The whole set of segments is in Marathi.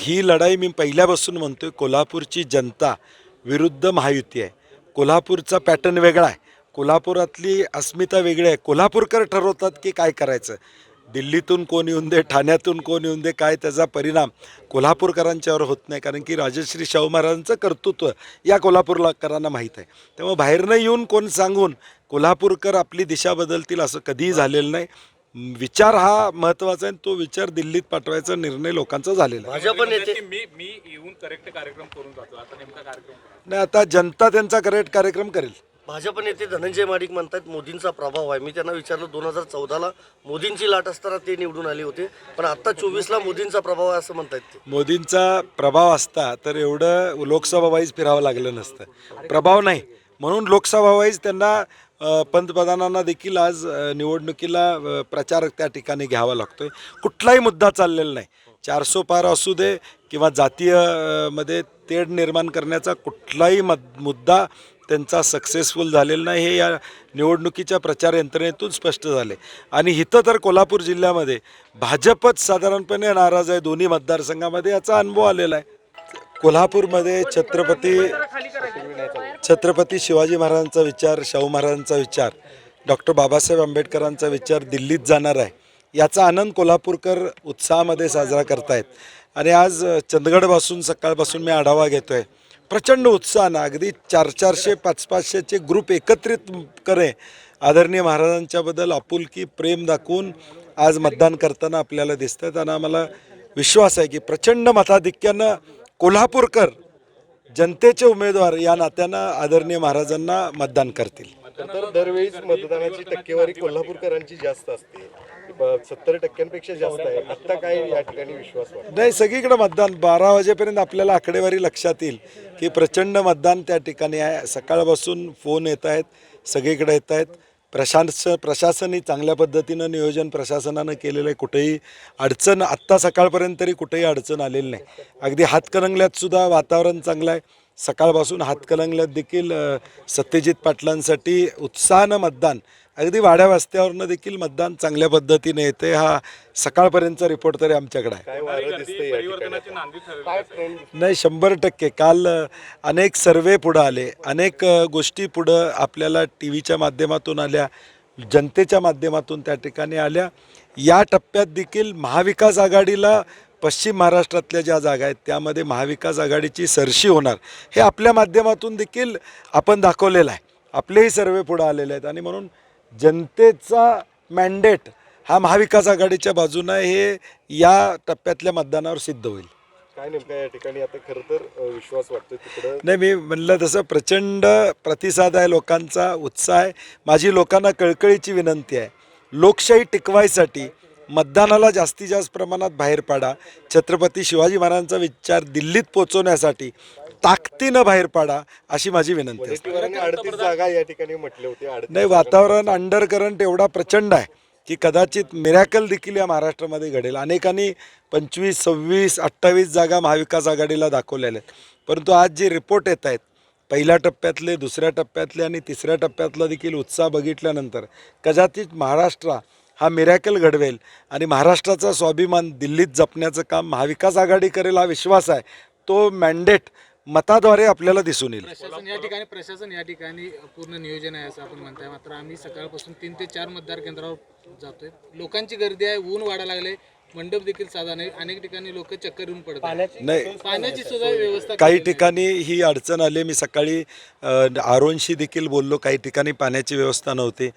ही लढाई मी पहिल्यापासून म्हणतोय कोल्हापूरची जनता विरुद्ध महायुती आहे. कोल्हापूरचा पॅटर्न वेगळा आहे. कोल्हापुरातली अस्मिता वेगळी आहे. कोल्हापूरकर ठरवतात की काय करायचं? दिल्लीतून कोण येऊन दे ठाण्यातून कोण येऊन दे काय त्याचा परिणाम कोल्हापूरकरांच्यावर होत नाही. कारण की राजश्री शाहू महाराजांचं कर्तृत्व या कोल्हापूरकरांना माहीत आहे. त्यामुळे बाहेरनं येऊन कोण सांगून कोल्हापूरकर आपली दिशा बदलतील असं कधीही झालेलं नाही. विचार हा महत्त्वाचा आहे तो विचार दिल्लीत पाठवायचा निर्णय लोकांचा झालेला आहे. भाजप नेते की मी मी येऊन करेक्ट कार्यक्रम करून जातो. आता नेमका कार्यक्रम नाही आता जनता त्यांचा करेक्ट कार्यक्रम करेल. भाजप नेते धनंजय माडिक म्हणतात मोदींचा प्रभाव आहे. मी त्यांना विचारलं दोन हजार चौदाला मोदींची लाट असताना ते निवडून आले होते पण आत्ता चोवीसला मोदींचा प्रभाव आहे असं म्हणतात ते. मोदींचा प्रभाव असता तर एवढं लोकसभा वाईज फिरावं लागलं नसतं. प्रभाव नाही. म्हणून लोकसभा वाईज त्यांना पंतप्रधानांना देखील आज निवडणुकीला प्रचार त्या ठिकाणी घ्यावा लागतोय. कुठलाही मुद्दा चाललेला नाही. चारसो पार असू दे किंवा जातीयमध्ये तेढ निर्माण करण्याचा कुठलाही मद मुद्दा त्यांचा सक्सेसफुल झालेला नाही हे या निवडणुकीच्या प्रचार यंत्रणेतून स्पष्ट झाले. आणि इथं तर कोल्हापूर जिल्ह्यामध्ये भाजपच साधारणपणे नाराज आहे दोन्ही मतदारसंघामध्ये याचा अनुभव आलेला आहे. कोल्हापूरमध्ये छत्रपती छत्रपती शिवाजी महाराजांचा विचार शाहू महाराजांचा विचार डॉक्टर बाबासाहेब आंबेडकरांचा विचार दिल्लीत जाणार आहे याचा आनंद कोल्हापूरकर उत्साहामध्ये साजरा करतायत. आणि आज चंदगडपासून सकाळपासून मी आढावा घेतो आहे प्रचंड उत्साहानं. अगदी चार चारशे पाच पाचशेचे ग्रुप एकत्रित करे. आदरणीय महाराजांच्याबद्दल आपुलकी प्रेम दाखवून आज मतदान करताना आपल्याला दिसतात आणि आम्हाला विश्वास आहे की प्रचंड मताधिक्यानं कोल्हापूरकर जनतेचे उमेदवार या नात्यानं आदरणीय महाराजांना मतदान करतील. तर दरवेळीच मतदानाची टक्केवारी कोल्हापूरकरांची जास्त असते. सत्तर टक्क्यांपेक्षा जास्त आहे. आता काय या ठिकाणी विश्वास नाही सगळीकडे मतदान. बारा वाजेपर्यंत आपल्याला आकडेवारी लक्षात येईल. की प्रचंड मतदान त्या ठिकाणी आहे. सकाळपासून फोन येत आहेत सगळीकडे येत आहेत. प्रशास प्रशासनही चांगल्या पद्धतीनं नियोजन प्रशासनानं केलेलं आहे. कुठेही अडचण आत्ता सकाळपर्यंत तरी कुठेही अडचण आलेली नाही. अगदी हातकणंगल्यातसुद्धा वातावरण चांगलं आहे. सकाळपासून हातकणंगल्यात देखील सत्यजित पाटलांसाठी उत्साहानं मतदान अगदी वाड्या वस्त्यावरनं देखील मतदान चांगल्या पद्धतीने येते हा सकाळपर्यंतचा रिपोर्ट तरी आमच्याकडे आहे. नाही शंभर टक्के. काल अनेक सर्वे पुढं आले. अनेक गोष्टी पुढं आपल्याला टी व्हीच्या माध्यमातून आल्या. जनतेच्या माध्यमातून त्या ठिकाणी आल्या. या टप्प्यात देखील महाविकास आघाडीला पश्चिम महाराष्ट्रातल्या ज्या जागा आहेत त्यामध्ये महाविकास आघाडीची सरशी होणार. हे आपल्या माध्यमातून देखील आपण दाखवलेलं आहे. आपलेही सर्वे पुढं आलेले आहेत. आणि म्हणून जनतेचा मॅन्डेट हा महाविकास आघाडीच्या बाजूनं हे या टप्प्यातल्या मतदानावर सिद्ध होईल. काय नेमका या ठिकाणी? आता खरं तर अ, विश्वास वाटतोय तिकडं. नाही मी म्हणलं तसं प्रचंड प्रतिसाद आहे लोकांचा उत्साह आहे. माझी लोकांना कळकळीची विनंती आहे. लोकशाही टिकवायसाठी मतदानाला जास्तीत जास्त प्रमाणात बाहेर पाडा. छत्रपती शिवाजी महाराजांचा विचार दिल्लीत पोचवण्यासाठी ताकदीनं बाहेर पाडा अशी माझी विनंती असते. वडट्टीवारांनी अडतीस जागा या ठिकाणी म्हटले होते नाही वातावरण अंडर करंट एवढा प्रचंड आहे की कदाचित मिरॅकल देखील या महाराष्ट्रामध्ये घडेल. अनेकांनी पंचवीस सव्वीस अठ्ठावीस जागा महाविकास आघाडीला दाखवलेल्या आहेत. परंतु आज जे रिपोर्ट येत आहेत पहिल्या टप्प्यातले दुसऱ्या टप्प्यातले आणि तिसऱ्या टप्प्यातला देखील उत्साह बघितल्यानंतर कदाचित महाराष्ट्र हा मिरॅकल घडवेल आणि महाराष्ट्राचा स्वाभिमान दिल्लीत जपण्याचं काम महाविकास आघाडी करेल हा विश्वास आहे. तो मॅन्डेट मताद्वारे आपल्याला दिसून येईल. प्रशासन या ठिकाणी प्रशासन या ठिकाणी पूर्ण नियोजन आहे असं आपण म्हणताय. मात्र आम्ही सकाळपासून तीन ते चार मतदार केंद्रावर जातोय. लोकांची गर्दी आहे ऊन वाढायला लागले मंडप देखील साधा नाही. अनेक ठिकाणी लोक चक्कर येऊन पडत आहेत. नाही. पाण्याची सुद्धा व्यवस्था काही. ठिकाणी ही अडचण आली. मी सकाळी अ, आरोनशी देखील बोललो. काही ठिकाणी पाण्याची व्यवस्था नव्हती.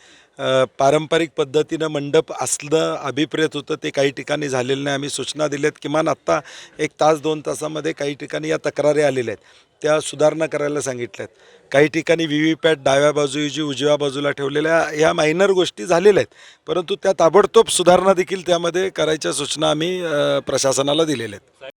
पारंपरिक पद्धतीनं मंडप असलं अभिप्रेत होतं ते काही ठिकाणी झालेलं नाही. आम्ही सूचना दिल्यात किमान आत्ता एक तास दोन तासामध्ये काही ठिकाणी या तक्रारी आलेल्या आहेत. त्या सुधारणा करायला सांगितल्यात. काही ठिकाणी व्ही व्ही पॅट डाव्या बाजूऐवजी उजव्या बाजूला ठेवलेल्या ह्या मायनर गोष्टी झालेल्या आहेत. परंतु त्या ताबडतोब सुधारणा देखील त्यामध्ये करायच्या सूचना आम्ही प्रशासनाला दिलेल्या आहेत.